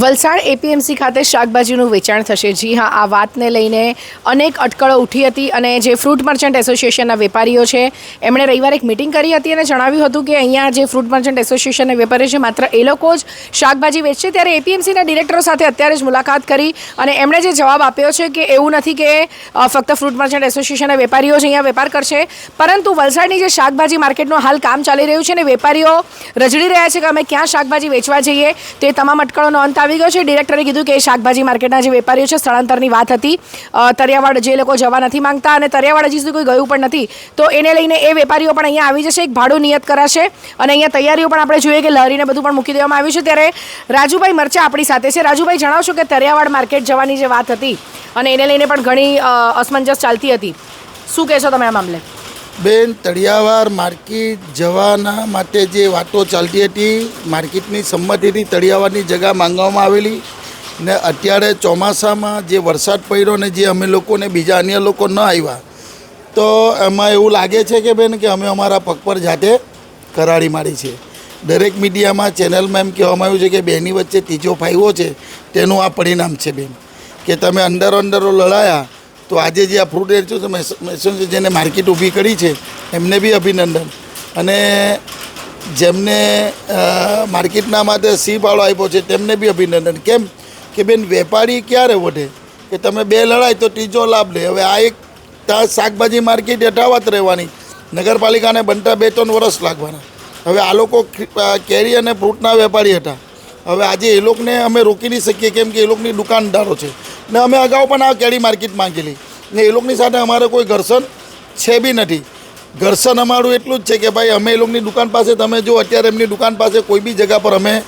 Valsad APMC ખાતે શાકભાજીનું વેચાણ થશે. જી હા, આ વાતને લઈને અનેક અટકળો ઉઠી હતી અને જે ફ્રૂટ મર્ચન્ટ એસોસિએશનના વેપારીઓ છે, એમણે રવિવારે એક મિટિંગ કરી હતી અને જણાવ્યું હતું કે અહીંયા જે ફ્રૂટ મર્ચન્ટ એસોસિએશનના વેપારીઓ છે, માત્ર એ લોકો જ શાકભાજી વેચશે. ત્યારે એપીએમસીના ડિરેક્ટરો સાથે અત્યારે જ મુલાકાત કરી અને એમણે જે જવાબ આપ્યો છે કે એવું નથી કે ફક્ત ફ્રૂટ મર્ચન્ટ એસોસિએશનના વેપારીઓ જ અહીંયા વેપાર કરશે. પરંતુ વલસાડની જે શાકભાજી માર્કેટનું હાલ કામ ચાલી રહ્યું છે ને વેપારીઓ રજડી રહ્યા છે કે અમે ક્યાં શાકભાજી વેચવા જઈએ, તે તમામ અટકળોનો અંત આવી ગયો છે. ડિરેક્ટરે કીધું કે શાકભાજી માર્કેટના જે વેપારીઓ છે, સ્થળાંતરની વાત હતી. તરિયાવાડ જે લોકો જવા નથી માંગતા અને તરિયાવાડ હજી સુધી કોઈ ગયું પણ નથી. તો એને લઈને એ વેપારીઓ પણ અહીંયા આવી જશે. એક ભાડું નિયત કરાશે અને અહીંયા તૈયારીઓ પણ આપણે જોઈએ કે લહેરીને બધું પણ મૂકી દેવામાં આવ્યું છે. ત્યારે રાજુભાઈ મરચા આપણી સાથે છે. રાજુભાઈ, જણાવશો કે તરિયાવાડ માર્કેટ જવાની જે વાત હતી અને એને લઈને પણ ઘણી અસમંજસ ચાલતી હતી. શું કહેશો તમે આ મામલે? બેન, તળિયાવાર માર્કેટ જવાના માટે જે વાતો ચાલતી હતી, માર્કેટની સંમતિથી તળિયાવારની જગા માંગવામાં આવેલી ને અત્યારે ચોમાસામાં જે વરસાદ પડ્યો ને જે અમે લોકોને બીજા અન્ય લોકો ન આવ્યા તો એમાં એવું લાગે છે કે બેન, કે અમે અમારા પગ પર જાતે કરાડી મારી છે. દરેક મીડિયામાં ચેનલમાં એમ કહેવામાં આવ્યું છે કે બેની વચ્ચે ત્રીજો ફાયવો છે, તેનું આ પરિણામ છે બેન. કે તમે અંદરો અંદરો લડાયા તો આજે જે આ ફ્રૂટ મેસન જેને માર્કેટ ઊભી કરી છે, એમને બી અભિનંદન. અને જેમને માર્કેટના માટે સી ફાળો આપ્યો છે, તેમને બી અભિનંદન. કેમ કે બેન, વેપારી ક્યારે વધે કે તમે બે લડાય તો ત્રીજો લાભ લે. હવે આ એક શાકભાજી માર્કેટ યથાવત રહેવાની. નગરપાલિકાને બનતા બે ત્રણ વર્ષ લાગવાના. હવે આ લોકો કેરી અને ફ્રૂટના વેપારી હતા. હવે આજે એ લોકોને અમે રોકી નહીં શકીએ, કેમ કે એ લોકોની દુકાનદારો છે. ને અમે અગાઉ પણ આ કેરી માર્કેટ માંગેલી. ને એ લોકોની સાથે અમારે કોઈ ઘર્ષણ છે બી નથી. ઘર્ષણ અમારું એટલું જ છે કે ભાઈ અમે એ લોકોની દુકાન પાસે, તમે જો અત્યારે એમની દુકાન પાસે કોઈ બી જગા પર અમે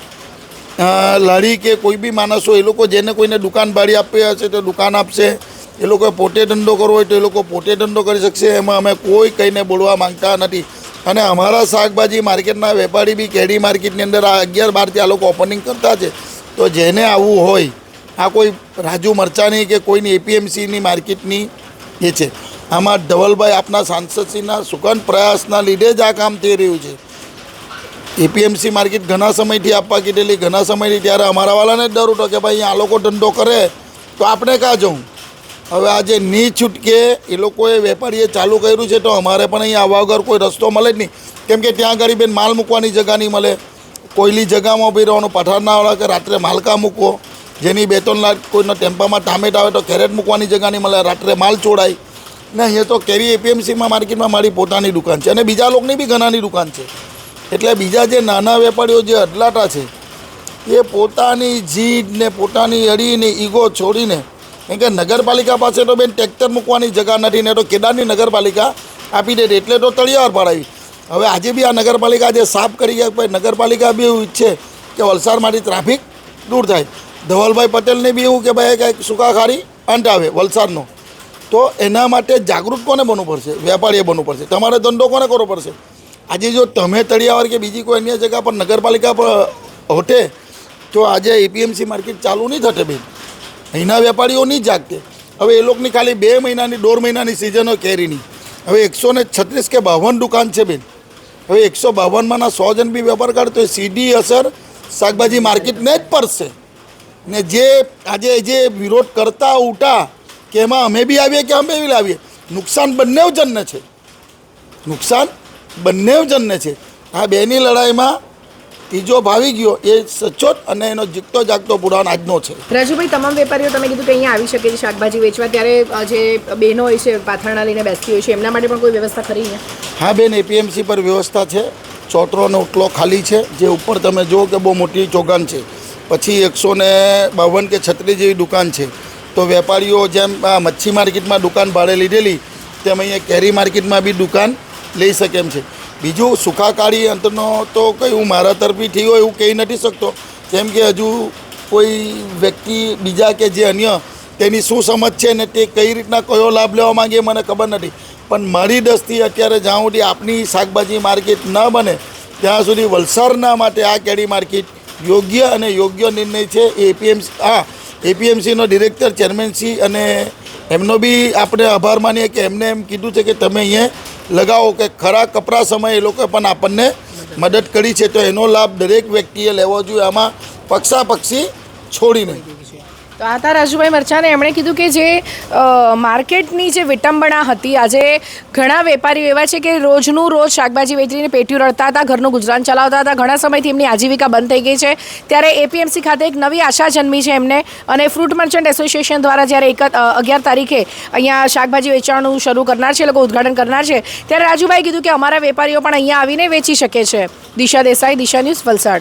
લાડી કે કોઈ બી માણસો એ લોકો જેને કોઈને દુકાન ભાડી આપવી હશે તો દુકાન આપશે. એ લોકોએ પોતે ધંધો કરવો હોય તો એ લોકો પોતે ધંધો કરી શકશે. એમાં અમે કોઈ કહીને બોલવા માંગતા નથી. અને અમારા શાકભાજી માર્કેટના વેપારી બી કેરી માર્કેટની અંદર આ અગિયાર બારથી આ લોકો ઓપનિંગ કરતા છે. તો જેને આવવું હોય આ કોઈ રાજુ મરચાની કે કોઈની એપીએમસીની માર્કેટની એ છે. આમાં ધવલભાઈ આપના સાંસદશ્રીના સુગંધ પ્રયાસના લીધે જ આ કામ થઈ રહ્યું છે. એપીએમસી માર્કેટ ઘણા સમયથી આપવા કીધેલી, ઘણા સમયથી ત્યારે અમારાવાળાને જ ડર ઉઠો કે ભાઈ આ લોકો ધંધો કરે, તો આપણે કાં જવું? હવે આજે ની છૂટકે એ લોકોએ વેપારીએ ચાલુ કર્યું છે તો અમારે પણ અહીંયા આવવા વગર કોઈ રસ્તો મળે જ નહીં. કેમ કે ત્યાં આગળ બેન માલ મૂકવાની જગા નહીં મળે. કોઈલી જગામાં ઊભી રહેવાનું પઠારનાવાળા કે રાત્રે માલકા મૂકવો જેની બે ત્રણ લાખ કોઈના ટેમ્પામાં ટામેટા આવે તો કેરેટ મૂકવાની જગ્યા નહીં મળે, રાત્રે માલ ચોડાય ને અહીંયા તો કેરી એપીએમસીમાં, માર્કેટમાં મારી પોતાની દુકાન છે. અને બીજા લોકોની બી ઘણાની દુકાન છે. એટલે બીજા જે નાના વેપારીઓ જે અડલાટા છે, એ પોતાની જીદ ને પોતાની અડીને, ઈગો છોડીને, કેમ કે નગરપાલિકા પાસે તો બેન ટ્રેક્ટર મૂકવાની જગ્યા નથી, ને તો કેદારની નગરપાલિકા આપી દે એટલે તો તળિયાર પડાવી. હવે આજે બી આ નગરપાલિકા જે સાફ કરી ગયા નગરપાલિકા બી એવું ઈચ્છે કે વલસાડમાંથી ટ્રાફિક દૂર થાય. ધવલભાઈ પટેલને બી એવું કે ભાઈ કંઈક સુકાખારી અંત આવે વલસાડનો. તો એના માટે જાગૃત કોને બનવું પડશે? વેપારીએ બનવું પડશે. તમારે ધંધો કોને કરવો પડશે? આજે જો તમે તળિયાવાર કે બીજી કોઈ અન્ય જગ્યા પર નગરપાલિકા પર હોટે તો આજે એપીએમસી માર્કેટ ચાલુ નહીં થશે બેન. અહીંના વેપારીઓ નહીં જાગતે. હવે એ લોકોની ખાલી બે મહિનાની, દોઢ મહિનાની સિઝન કેરીની હવે એકસો ને છત્રીસ કે બાવન દુકાન છે બેન. હવે એકસો બાવનમાંના સો જણ બી વેપાર કરે તો એ સીધી અસર શાકભાજી માર્કેટને જ પડશે. ને જે આજે જે વિરોધ કરતા ઉઠા કે એમાં અમે બી આવીએ કે અમે બી આવીએ નુકસાન બંને જણને છે. નુકસાન બંને જણને છે. આ બેની લડાઈમાં ત્રીજો ભાવી ગયો એ સચોટ અને એનો જીતતો જાગતો પુરાણ આજનો છે. રાજુભાઈ તમામ વેપારીઓ તમે કીધું કે અહીંયા આવી શકે છે શાકભાજી વેચવા ત્યારે જે બહેનો હોય છે પાથરણા લઈને બેસતી હોય છે એમના માટે પણ કોઈ વ્યવસ્થા ખરી ને હા બેન એપીએમસી પર વ્યવસ્થા છે. ચોતરોનો ઉટલો ખાલી છે. જે ઉપર તમે જુઓ કે બહુ મોટી ચોગાન છે. પછી એકસો ને બાવન કે છત્રીસ જેવી દુકાન છે. તો વેપારીઓ જેમ આ મચ્છી માર્કેટમાં દુકાન ભાડે લીધેલી, તેમ અહીંયા કેરી માર્કેટમાં બી દુકાન લઈ શકે એમ છે. બીજું સુખાકારી અંતરનો તો કંઈ હું મારા તરફી થઈ હોય એવું કહી નથી શકતો. કેમ કે હજુ કોઈ વ્યક્તિ બીજા કે જે અન્ય, તેની શું સમજ છે ને તે કઈ રીતના કયો લાભ લેવા માંગે મને ખબર નથી. પણ મારી દસથી અત્યારે જ્યાં સુધી આપની શાકભાજી માર્કેટ ન બને, ત્યાં સુધી વલસાડના માટે આ કેરી માર્કેટ યોગ્ય અને યોગ્ય નિર્ણય છે એપીએમસી હા એપીએમસીનો ડિરેક્ટર ચેરમેનસી અને એમનો બી આપણે આભાર માનીએ કે એમને એમ કીધું છે કે તમે અહીંયા લગાવો કે ખરા કપરા સમયે એ લોકોએ પણ આપણને મદદ કરી છે. તો એનો લાભ દરેક વ્યક્તિએ લેવો જોઈએ. આમાં પક્ષાપક્ષી છોડીને. તો આ હતા રાજુભાઈ મરચાને એમણે કીધું કે જે માર્કેટની જે વિટંબણા હતી, આજે ઘણા વેપારીઓ એવા છે કે રોજનું રોજ શાકભાજી વેચીને પેટીઓ રડતા હતા, ઘરનું ગુજરાન ચલાવતા હતા, ઘણા સમયથી એમની આજીવિકા બંધ થઈ ગઈ છે. ત્યારે એપીએમસી ખાતે એક નવી આશા જન્મી છે એમને અને ફ્રૂટ મર્ચન્ટ એસોસિએશન દ્વારા જ્યારે એક અગિયાર તારીખે અહીંયા શાકભાજી વેચાણનું શરૂ કરનાર છે, લોકો ઉદ્ઘાટન કરનાર છે, ત્યારે રાજુભાઈ કીધું કે અમારા વેપારીઓ પણ અહીંયા આવીને વેચી શકે છે. દિશા દેસાઈ, દિશા ન્યૂઝ વલસાડ.